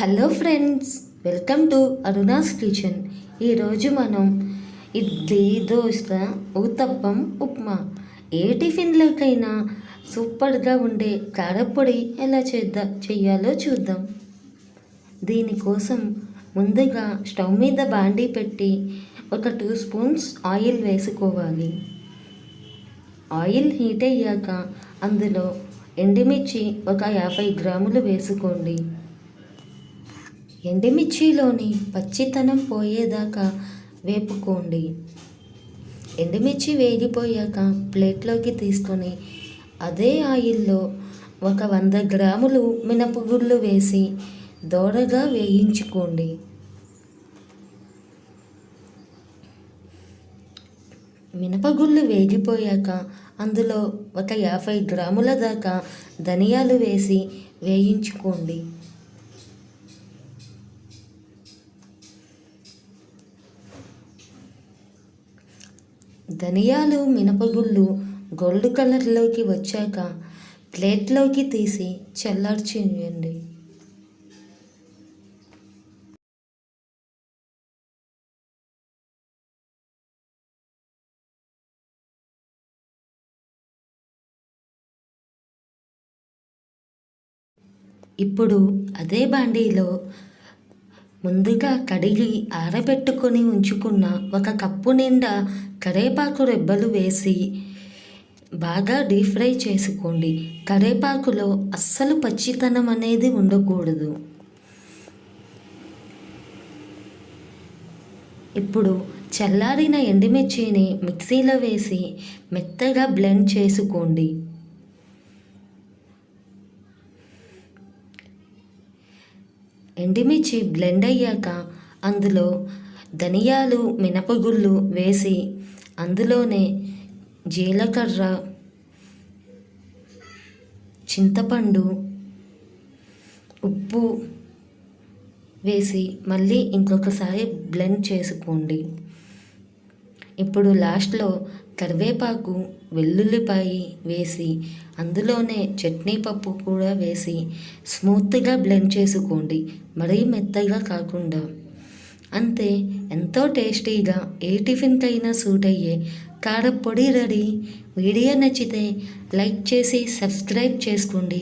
Hello friends welcome to Aruna's kitchen. ఈరోజు మనం ఇడ్లీ దోశ ఊతప్పం ఉప్మా ఏ టిఫిన్లోకైనా సూపర్గా ఉండే కారపొడి ఎలా చేద్దా చేయాలో చూద్దాం. దీనికోసం ముందుగా స్టవ్ మీద బాండీ పెట్టి ఒక టూ స్పూన్స్ ఆయిల్ వేసుకోవాలి. ఆయిల్ హీట్ అయ్యాక అందులో ఎండుమిర్చి ఒక యాభై గ్రాములు వేసుకోండి. ఎండుమిర్చిలోని పచ్చితనం పోయేదాకా వేపుకోండి. ఎండుమిర్చి వేగిపోయాక ప్లేట్లోకి తీసుకొని అదే ఆయిల్లో ఒక వంద గ్రాములు మినపగుళ్ళు వేసి దోరగా వేయించుకోండి. మినపగుళ్ళు వేగిపోయాక అందులో ఒక యాభై గ్రాముల దాకా ధనియాలు వేసి వేయించుకోండి. ధనియాలు మినపగుళ్ళు గోల్డ్ కలర్లోకి వచ్చాక ప్లేట్లోకి తీసి చల్లార్చేయండి. ఇప్పుడు అదే బాండీలో ముందుగా కడిగి ఆరబెట్టుకొని ఉంచుకున్న ఒక కప్పు నిండా కరేపాకు రెబ్బలు వేసి బాగా డీప్ ఫ్రై చేసుకోండి. కరేపాకులో అస్సలు పచ్చితనం అనేది ఉండకూడదు. ఇప్పుడు చల్లారిన ఎండుమిర్చిని మిక్సీలో వేసి మెత్తగా బ్లెండ్ చేసుకోండి. ఎండుమిర్చి బ్లెండ్ అయ్యాక అందులో ధనియాలు మినపగుళ్ళు వేసి అందులోనే జీలకర్ర చింతపండు ఉప్పు వేసి మళ్ళీ ఇంకొకసారి బ్లెండ్ చేసుకోండి. ఇప్పుడు లాస్ట్లో కరివేపాకు వెల్లుల్లిపాయి వేసి అందులోనే చట్నీ పప్పు కూడా వేసి స్మూత్గా బ్లెండ్ చేసుకోండి. మరీ మెత్తగా కాకుండా. అంతే ఎంతో టేస్టీగా ఏ టిఫిన్కైనా సూట్ అయ్యే కారపొడి రెడీ. వీడియో నచ్చితే లైక్ చేసి సబ్స్క్రైబ్ చేసుకోండి.